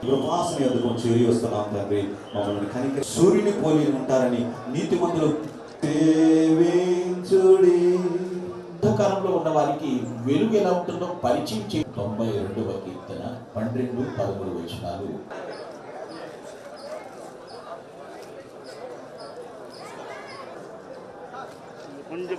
కృపాసన ఎదుగు చేరి వస్తున్నాం తండ్రి. మమ్మల్ని సూర్యుని పోలి ఉంటారని నీతి మందులు దేవేంచుడి ఉన్న వారికి వెలుగు ఎలా ఉంటుందో పరిచయం చే తొంభై రెండవ కీర్తన పన్నెండు పదమూడు వచ్చినారు కొంచెం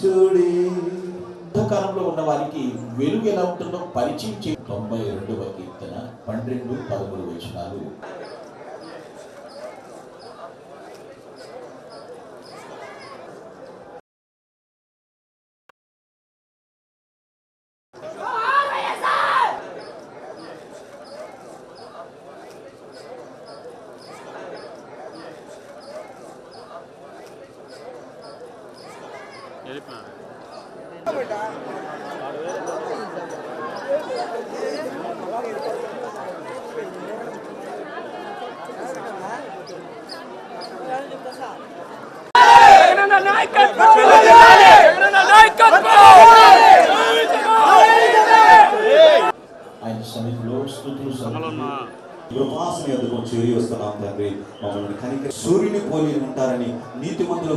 సేవించుడి అంధకారంలో ఉన్న వారికి వెలుగు ఎలా ఉంటుందో పరిచయం చే తొంభై రెండవ కీర్తన పన్నెండు పదమూడు వచనాలు. ఆయన సన్నిధిలో స్థుతులు కృపాసన ఎదుగు చేరి వస్తున్నాం తండ్రి. మమ్మల్ని కనిక సూర్యుని పోలి ఉంటారని నీతి మందులు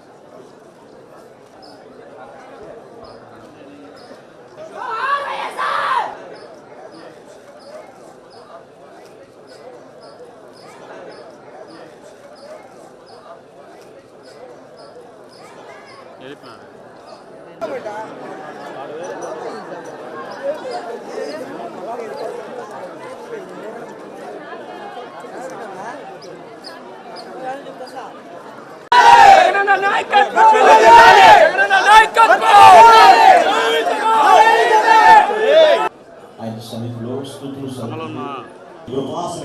ఆయన సమీపంలో స్థుతులు సన్నిధిలో అమలమ్మా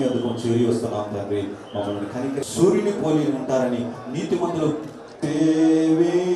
ఎదుగు చేరి వస్తున్నాం తండ్రి. మమ్మల్ని కనిక సూర్యుని పోలి ఉంటారని నీతి మందులు సేవించుడి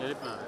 எழுப்பினார்